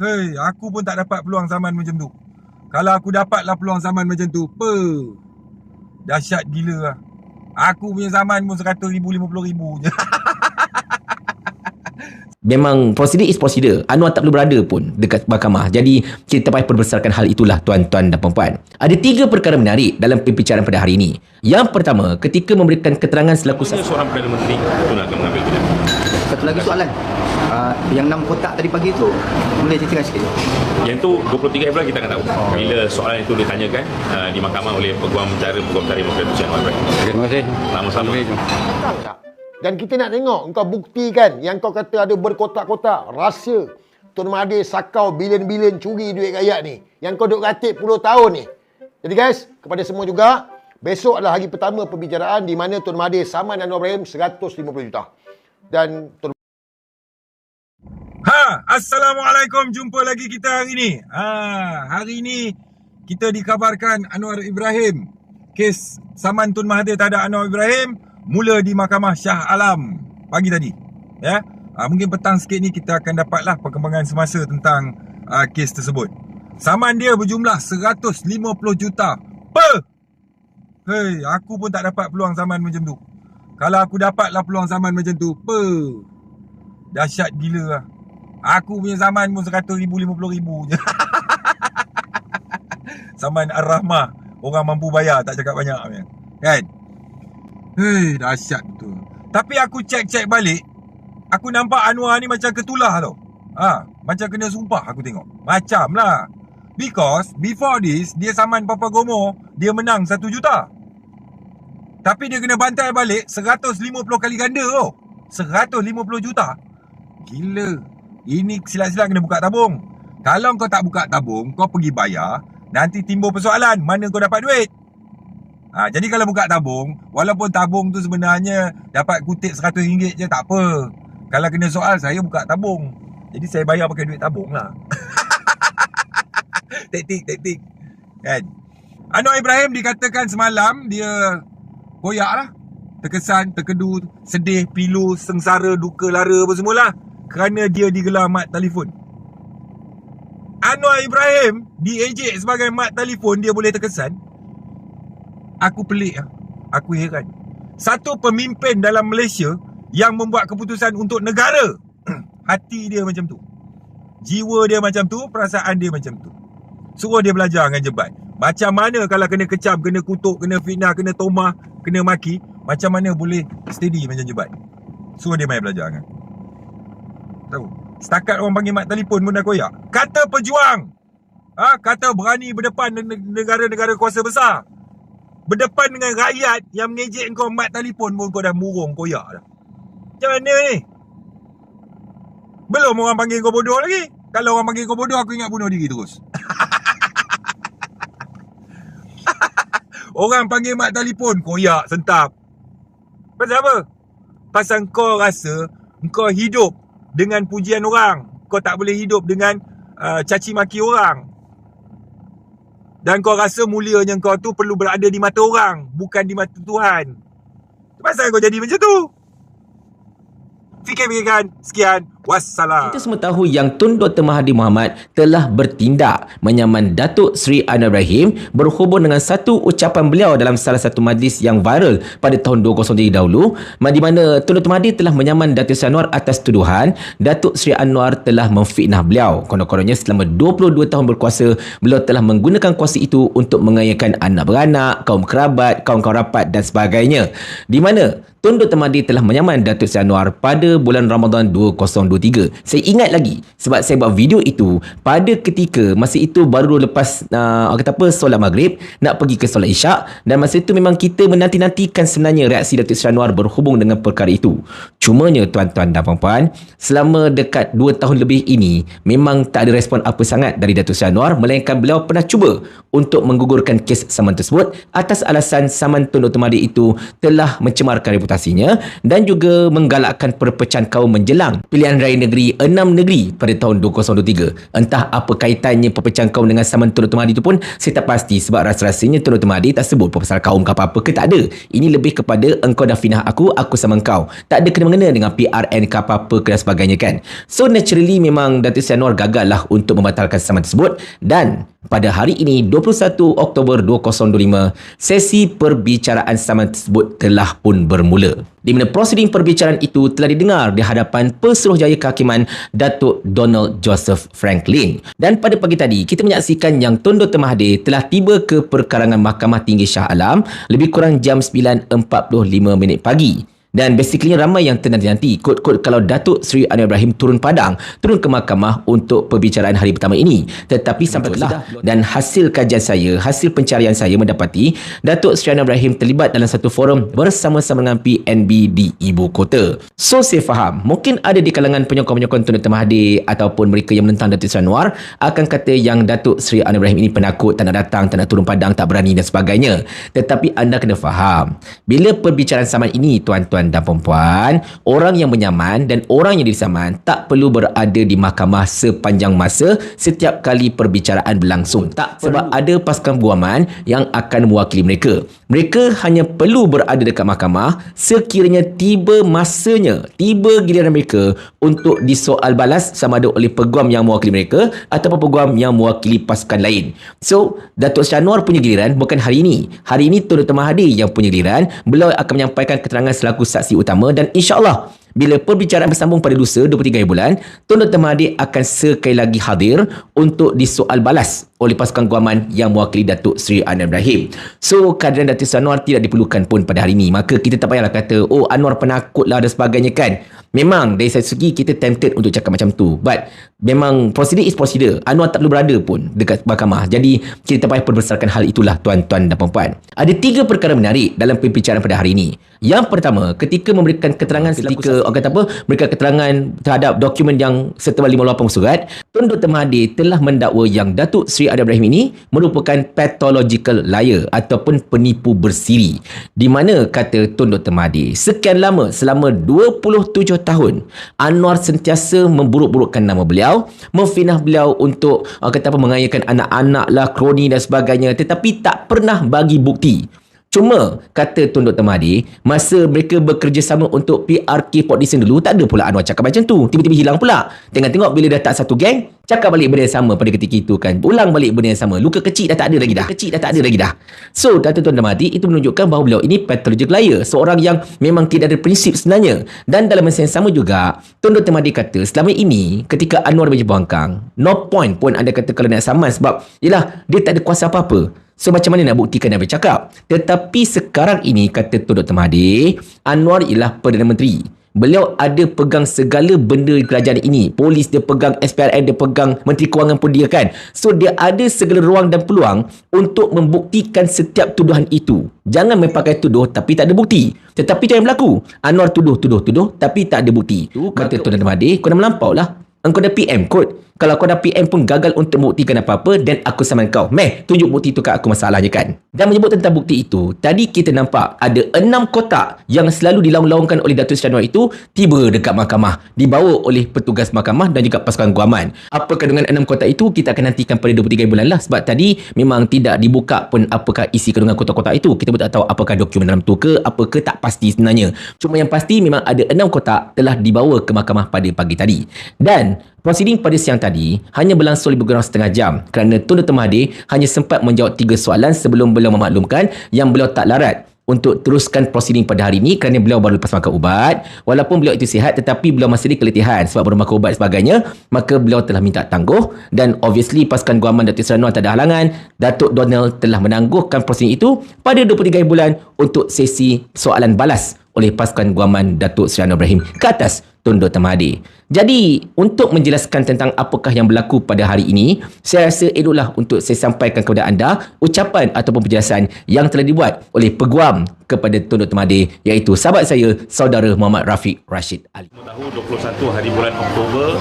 Hei, aku pun tak dapat peluang zaman macam tu. Kalau aku dapatlah peluang zaman macam tu, apa? Dahsyat gila lah. Aku punya zaman pun 100 ribu, 50 ribu je. Memang procedure is procedure. Anwar tak perlu berada pun dekat mahkamah. Jadi, kita payah perbesarkan hal itulah tuan-tuan dan puan-puan. Ada tiga perkara menarik dalam pembicaraan pada hari ini. Yang pertama, ketika memberikan keterangan selaku seorang Perdana Menteri itu nak mengambil? Satu lagi soalan. Uh, yang enam kotak tadi pagi tu boleh ceritakan sikit? Yang tu 23 April kita akan tahu. Bila soalan itu ditanyakan uh, di mahkamah oleh Peguam Bicara Peguam Demokrat Tuan Anwar Ibrahim. Terima kasih. Sama-sama. Dan kita nak tengok engkau buktikan yang kau kata ada berkotak-kotak rahsia Tun Mahathir sakau bilion-bilion curi duit rakyat ni. Yang kau duk ratip puluh tahun ni. Jadi guys, kepada semua juga, besok adalah hari pertama pembicaraan di mana Tun Mahathir saman Anwar Ibrahim 150 juta. Dan Tun Assalamualaikum. Jumpa lagi kita hari ni. Ha, hari ni kita dikabarkan Anwar Ibrahim. Kes saman Tun Mahathir terhadap Anwar Ibrahim mula di Mahkamah Shah Alam pagi tadi. Ya. Ha, mungkin petang sikit ni kita akan dapatlah perkembangan semasa tentang uh, kes tersebut. Saman dia berjumlah 150 juta. Per! Hei, aku pun tak dapat peluang zaman macam tu. Kalau aku dapatlah peluang zaman macam tu, per! Dahsyat gila lah. Aku punya zaman pun 100 ribu, 50 ribu je. zaman Ar-Rahmah. Orang mampu bayar, tak cakap banyak. Kan? Hei, dahsyat betul. Tapi aku cek-cek balik. Aku nampak Anwar ni macam ketulah tau. Ha, macam kena sumpah aku tengok. Macam lah. Because before this, dia saman Papa Gomo, dia menang 1 juta. Tapi dia kena bantai balik 150 kali ganda tau. 150 juta. Gila. Ini silat-silat kena buka tabung. Kalau kau tak buka tabung, kau pergi bayar, nanti timbul persoalan mana kau dapat duit. Ha, jadi kalau buka tabung, walaupun tabung tu sebenarnya dapat kutip RM100 je tak apa. Kalau kena soal, saya buka tabung. Jadi saya bayar pakai duit tabung lah. taktik, taktik. Kan? Anwar Ibrahim dikatakan semalam dia koyak lah. Terkesan, terkedu, sedih, pilu, sengsara, duka, lara apa semualah. Kerana dia digelar mat telefon. Anwar Ibrahim diejek sebagai mat telefon dia boleh terkesan. Aku pelik lah. Aku heran. Satu pemimpin dalam Malaysia yang membuat keputusan untuk negara. Hati dia macam tu. Jiwa dia macam tu, perasaan dia macam tu. Suruh dia belajar dengan jebat. Macam mana kalau kena kecam, kena kutuk, kena fitnah, kena tomah, kena maki, macam mana boleh steady macam jebat. Suruh dia main belajar kan. Tahu. Setakat orang panggil mat telefon pun dah koyak. Kata pejuang. Ha, kata berani berdepan dengan negara-negara kuasa besar. Berdepan dengan rakyat yang mengejek kau mat telefon pun kau dah murung koyak dah. Macam mana ni? Belum orang panggil kau bodoh lagi. Kalau orang panggil kau bodoh aku ingat bunuh diri terus. orang panggil mat telefon koyak sentap. Pasal apa? Pasal kau rasa kau hidup dengan pujian orang. Kau tak boleh hidup dengan uh, caci maki orang. Dan kau rasa mulianya kau tu perlu berada di mata orang, bukan di mata Tuhan. Pasal kau jadi macam tu? Fikir-fikirkan. Sekian. Wassalam. Kita semua tahu yang Tun Dr. Mahathir Mohamad telah bertindak menyaman Datuk Seri Anwar Ibrahim berhubung dengan satu ucapan beliau dalam salah satu majlis yang viral pada tahun 2003 dahulu di mana Tun Dr. Mahathir telah menyaman Datuk Seri Anwar atas tuduhan Datuk Seri Anwar telah memfitnah beliau. Konon-kononnya selama 22 tahun berkuasa, beliau telah menggunakan kuasa itu untuk mengayakan anak beranak, kaum kerabat, kaum-kaum rapat dan sebagainya. Di mana Tun Dr. Mahathir telah menyaman Datuk Seri Anwar pada bulan Ramadan 2023. Saya ingat lagi sebab saya buat video itu pada ketika masa itu baru lepas uh, kata apa solat maghrib nak pergi ke solat isyak dan masa itu memang kita menanti-nantikan sebenarnya reaksi Datuk Seri Anwar berhubung dengan perkara itu. Cumanya tuan-tuan dan puan-puan, selama dekat 2 tahun lebih ini memang tak ada respon apa sangat dari Datuk Seri Anwar melainkan beliau pernah cuba untuk menggugurkan kes saman tersebut atas alasan saman Tun Dr. Mahathir itu telah mencemarkan reputasinya dan juga menggalakkan perpecahan kaum menjelang pilihan Raya Negeri Enam Negeri pada tahun 2023. Entah apa kaitannya perpecahan kaum dengan saman Tun Dr. Mahathir itu pun saya tak pasti sebab rasa-rasanya Tun Dr. Mahathir tak sebut pasal kaum ke apa-apa ke tak ada. Ini lebih kepada engkau dah finah aku, aku sama engkau. Tak ada kena-mengena dengan PRN ke apa-apa ke dan sebagainya kan. So naturally memang Datuk Seri Anwar gagal lah untuk membatalkan saman tersebut dan pada hari ini 21 Oktober 2025 sesi perbicaraan saman tersebut telah pun bermula di mana prosiding perbicaraan itu telah didengar di hadapan Pesuruhjaya Kehakiman Datuk Donald Joseph Franklin dan pada pagi tadi kita menyaksikan yang Tun Dr. Mahathir telah tiba ke perkarangan Mahkamah Tinggi Shah Alam lebih kurang jam 9.45 minit pagi dan basically ramai yang ternanti-nanti. Kod-kod kalau Datuk Seri Anwar Ibrahim turun padang turun ke mahkamah untuk perbicaraan hari pertama ini. Tetapi sampailah dan hasil kajian saya hasil pencarian saya mendapati Datuk Seri Anwar Ibrahim terlibat dalam satu forum bersama-sama dengan PNB di ibu kota. So saya faham. Mungkin ada di kalangan penyokong-penyokong Tun Dr. Mahathir ataupun mereka yang menentang Datuk Seri Anwar akan kata yang Datuk Seri Anwar Ibrahim ini penakut tak nak datang tak nak turun padang tak berani dan sebagainya. Tetapi anda kena faham. Bila perbicaraan saman ini tuan-tuan tuan dan perempuan, orang yang menyaman dan orang yang disaman tak perlu berada di mahkamah sepanjang masa setiap kali perbicaraan berlangsung. Tak sebab perlu. ada pasukan guaman yang akan mewakili mereka. Mereka hanya perlu berada dekat mahkamah sekiranya tiba masanya, tiba giliran mereka untuk disoal balas sama ada oleh peguam yang mewakili mereka ataupun peguam yang mewakili pasukan lain. So, Datuk Syanwar punya giliran bukan hari ini. Hari ini Tun Dr. Mahathir yang punya giliran. Beliau akan menyampaikan keterangan selaku saksi utama dan insyaAllah bila perbicaraan bersambung pada lusa 23 bulan, Tun Dr. Mahathir akan sekali lagi hadir untuk disoal balas oleh pasukan guaman yang mewakili Datuk Seri Anwar Ibrahim. So, kehadiran Datuk Seri Anwar tidak diperlukan pun pada hari ini. Maka kita tak payahlah kata, oh Anwar penakut lah dan sebagainya kan. Memang dari satu segi kita tempted untuk cakap macam tu. But memang procedure is procedure. Anwar tak perlu berada pun dekat mahkamah. Jadi kita tak payah perbesarkan hal itulah tuan-tuan dan puan-puan. Ada tiga perkara menarik dalam pembicaraan pada hari ini. Yang pertama, ketika memberikan keterangan ketika orang kata apa, memberikan keterangan terhadap dokumen yang setebal 58 surat, Tun Dr. Mahathir telah mendakwa yang Datuk Seri Adi Ibrahim ini merupakan pathological liar ataupun penipu bersiri. Di mana kata Tun Dr. Mahathir, sekian lama selama 27 tahun Anwar sentiasa memburuk-burukkan nama beliau memfinah beliau untuk uh, kata apa mengayakan anak-anak lah kroni dan sebagainya tetapi tak pernah bagi bukti Cuma kata Tun Dr. Mahdi Masa mereka bekerjasama untuk PRK Port Dickson dulu Tak ada pula Anwar cakap macam tu Tiba-tiba hilang pula Tengok-tengok bila dah tak satu geng Cakap balik benda yang sama pada ketika itu kan Ulang balik benda yang sama Luka kecil dah tak ada lagi dah Kecil dah tak ada lagi dah So kata Tun Dr. Mahdi Itu menunjukkan bahawa beliau ini pathological liar Seorang yang memang tidak ada prinsip sebenarnya Dan dalam masa yang sama juga Tun Dr. Mahdi kata Selama ini Ketika Anwar berjumpa Hongkong No point pun anda kata kalau nak saman Sebab Yelah dia tak ada kuasa apa-apa So macam mana nak buktikan yang bercakap? Tetapi sekarang ini kata Tun Dr. Mahathir, Anwar ialah Perdana Menteri. Beliau ada pegang segala benda di kerajaan ini. Polis dia pegang, SPRN dia pegang, Menteri Kewangan pun dia kan. So dia ada segala ruang dan peluang untuk membuktikan setiap tuduhan itu. Jangan mempakai tuduh tapi tak ada bukti. Tetapi itu yang berlaku. Anwar tuduh, tuduh, tuduh tapi tak ada bukti. Itu kata Tun Dr. Mahathir, kau dah melampau lah. Engkau dah PM kot. Kalau kau dah PM pun gagal untuk membuktikan apa-apa dan aku saman kau. Meh, tunjuk bukti itu kat aku masalahnya kan. Dan menyebut tentang bukti itu, tadi kita nampak ada enam kotak yang selalu dilaung-laungkan oleh Datuk Seri Anwar itu tiba dekat mahkamah. Dibawa oleh petugas mahkamah dan juga pasukan guaman. Apakah dengan enam kotak itu, kita akan nantikan pada 23 bulan lah. Sebab tadi memang tidak dibuka pun apakah isi kandungan kotak-kotak itu. Kita pun tak tahu apakah dokumen dalam tu ke, apa ke tak pasti sebenarnya. Cuma yang pasti memang ada enam kotak telah dibawa ke mahkamah pada pagi tadi. Dan Prosiding pada siang tadi hanya berlangsung lebih kurang setengah jam kerana Tun Dr. Mahathir hanya sempat menjawab tiga soalan sebelum beliau memaklumkan yang beliau tak larat untuk teruskan prosiding pada hari ini kerana beliau baru lepas makan ubat. Walaupun beliau itu sihat tetapi beliau masih keletihan sebab baru makan ubat sebagainya. Maka beliau telah minta tangguh dan obviously pasukan guaman Datuk Seri Anwar tak ada halangan. Datuk Donald telah menangguhkan prosiding itu pada 23 bulan untuk sesi soalan balas oleh pasukan guaman Datuk Seri Anwar Ibrahim ke atas Tun Dr. Mahathir. Jadi, untuk menjelaskan tentang apakah yang berlaku pada hari ini, saya rasa eloklah untuk saya sampaikan kepada anda ucapan ataupun penjelasan yang telah dibuat oleh peguam kepada Tun Dr. Mahathir iaitu sahabat saya, saudara Muhammad Rafiq Rashid Ali. Tahu 21 hari bulan Oktober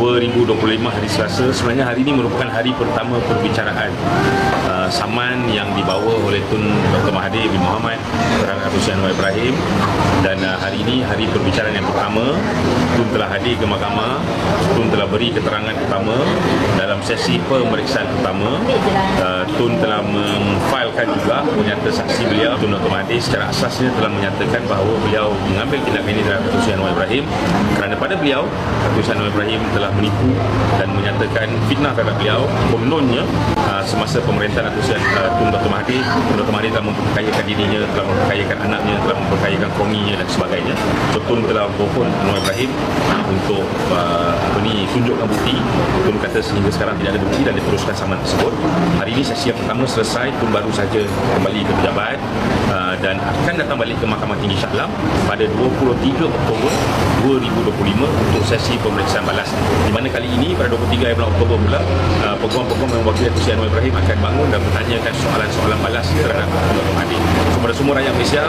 2025 hari Selasa, sebenarnya hari ini merupakan hari pertama perbicaraan uh, saman yang dibawa oleh Tun Dr. Mahathir bin Muhammad Hussein Anwar Ibrahim dan uh, hari ini hari perbicaraan yang pertama Tun telah hadir ke mahkamah, Tun telah beri keterangan pertama dalam sesi pemeriksaan pertama. Uh, Tun telah memfailkan juga menyata saksi beliau Tun. Mahathir secara asasnya telah menyatakan bahawa beliau mengambil tindakan ini terhadap Seri Anwar Ibrahim kerana pada beliau Seri Anwar Ibrahim telah menipu dan menyatakan fitnah terhadap beliau uh, semasa pemerintahan Datuk Seri uh, Tun Dr. Mahathir Tun Dr. Mahathir telah memperkayakan dirinya telah memperkayakan anaknya telah memperkayakan krominya dan sebagainya so Tun telah mohon Anwar Ibrahim untuk uh, apa ni tunjukkan bukti Tun kata sehingga sekarang tidak ada bukti dan diteruskan saman tersebut hari ini sesi yang pertama selesai Tun baru saja kembali ke pejabat uh, dan akan datang balik ke Mahkamah Tinggi Shah Alam pada 23 Oktober 2025 untuk sesi pemeriksaan balas di mana kali ini pada 23 bulan Oktober pula uh, peguam-peguam yang Datuk Seri Anwar Ibrahim akan bangun dan bertanyakan soalan-soalan balas terhadap Dr. Mahathir so, pada semua rakyat Malaysia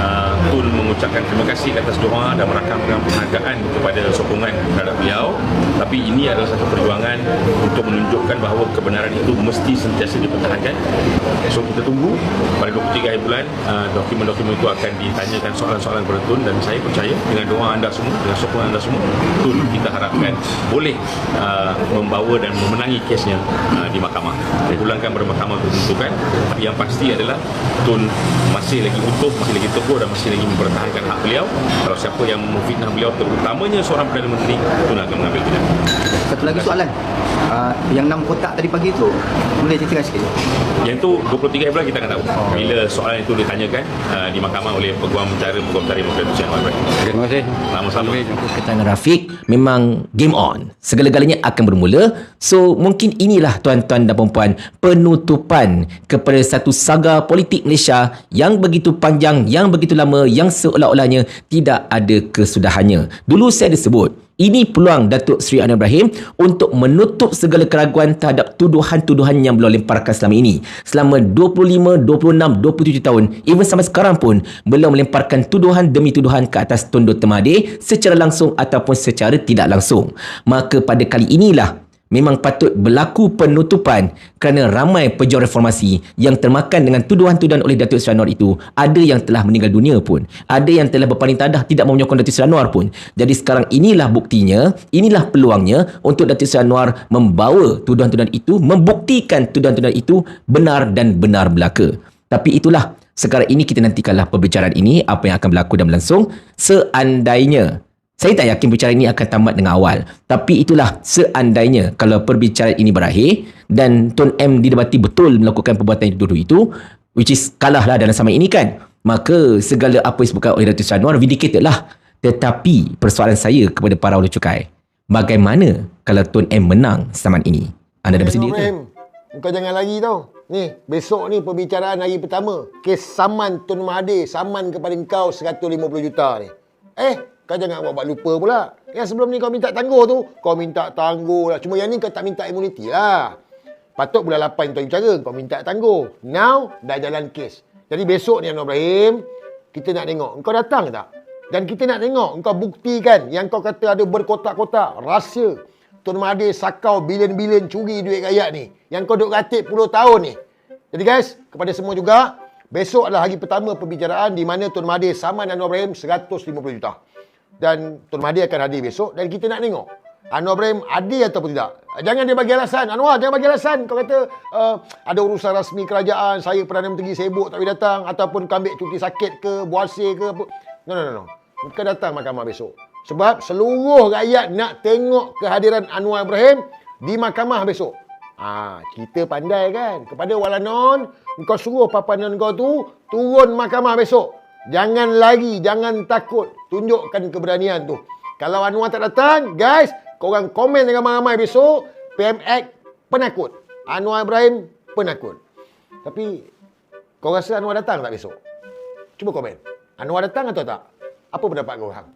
uh, Tun mengucapkan terima kasih atas doa dan merakamkan penghargaan kepada sokongan terhadap beliau. Tapi ini adalah satu perjuangan untuk menunjukkan bahawa kebenaran itu mesti sentiasa dipertahankan. So kita tunggu pada 23 hari bulan uh, dokumen-dokumen itu akan ditanyakan soalan-soalan kepada Tun dan saya percaya dengan doa anda semua dengan sokongan anda semua Tun kita harapkan boleh uh, membawa dan memenangi kesnya uh, di mahkamah. Dipulangkan pada mahkamah untuk menentukan tapi yang pasti adalah Tun masih lagi utuh masih lagi teguh dan masih lagi mempertahankan hak beliau. Kalau siapa yang memfitnah beliau terutamanya seorang Perdana Menteri Tun akan mengambil tindakan Satu lagi soalan. Uh, yang enam kotak tadi pagi tu boleh ceritakan sikit? Yang tu 23 April kita akan tahu. Bila soalan itu ditanyakan uh, di mahkamah oleh peguam bicara peguam Hussein Anwar Ibrahim. Terima kasih. Sama-sama. keterangan Rafiq memang game on. Segala-galanya akan bermula. So mungkin inilah tuan-tuan dan puan-puan penutupan kepada satu saga politik Malaysia yang begitu panjang, yang begitu lama, yang seolah-olahnya tidak ada kesudahannya. Dulu saya ada sebut ini peluang Datuk Seri Anwar Ibrahim untuk menutup segala keraguan terhadap tuduhan-tuduhan yang beliau lemparkan selama ini. Selama 25, 26, 27 tahun, even sampai sekarang pun, beliau melemparkan tuduhan demi tuduhan ke atas Tun Dr. Mahathir secara langsung ataupun secara tidak langsung. Maka pada kali inilah memang patut berlaku penutupan kerana ramai pejuang reformasi yang termakan dengan tuduhan-tuduhan oleh Datuk Seri Anwar itu. Ada yang telah meninggal dunia pun. Ada yang telah berpaling tadah tidak menyokong Datuk Seri Anwar pun. Jadi sekarang inilah buktinya inilah peluangnya untuk Datuk Seri Anwar membawa tuduhan-tuduhan itu membuktikan tuduhan-tuduhan itu benar dan benar belaka. Tapi itulah sekarang ini kita nantikanlah perbicaraan ini apa yang akan berlaku dan berlangsung seandainya saya tak yakin perbicaraan ini akan tamat dengan awal. Tapi itulah seandainya kalau perbicaraan ini berakhir dan Tun M didapati betul melakukan perbuatan yang dituduh itu, which is kalah lah dalam sama ini kan. Maka segala apa yang disebutkan oleh Datuk Seri Anwar vindicated lah. Tetapi persoalan saya kepada para ulu cukai, bagaimana kalau Tun M menang saman ini? Anda dah bersedia ke? Kau jangan lagi tau. Ni, besok ni perbicaraan hari pertama. Kes saman Tun Mahathir, saman kepada kau 150 juta ni. Eh, kau jangan buat-buat lupa pula. Yang sebelum ni kau minta tangguh tu, kau minta tangguh lah. Cuma yang ni kau tak minta imuniti lah. Patut bulan 8 tuan bicara, kau minta tangguh. Now, dah jalan kes. Jadi besok ni Anwar Ibrahim, kita nak tengok. Kau datang tak? Dan kita nak tengok, kau buktikan yang kau kata ada berkotak-kotak, rahsia. Tun Mahathir sakau bilion-bilion curi duit rakyat ni. Yang kau duk ratip puluh tahun ni. Jadi guys, kepada semua juga, besok adalah hari pertama pembicaraan di mana Tun Mahathir saman Anwar Ibrahim 150 juta. Dan Tun Mahathir akan hadir besok dan kita nak tengok Anwar Ibrahim adil ataupun tidak. Jangan dia bagi alasan. Anwar, jangan bagi alasan. Kau kata uh, ada urusan rasmi kerajaan, saya Perdana Menteri sibuk tak boleh datang ataupun kau ambil cuti sakit ke, buasir ke apa. No, no, no. no. Kau datang mahkamah besok. Sebab seluruh rakyat nak tengok kehadiran Anwar Ibrahim di mahkamah besok. Ah, kita pandai kan. Kepada Walanon, kau suruh papanan kau tu turun mahkamah besok. Jangan lagi, jangan takut. Tunjukkan keberanian tu. Kalau Anwar tak datang, guys, korang komen dengan ramai-ramai besok, PMX penakut. Anwar Ibrahim penakut. Tapi, kau rasa Anwar datang tak besok? Cuba komen. Anwar datang atau tak? Apa pendapat korang?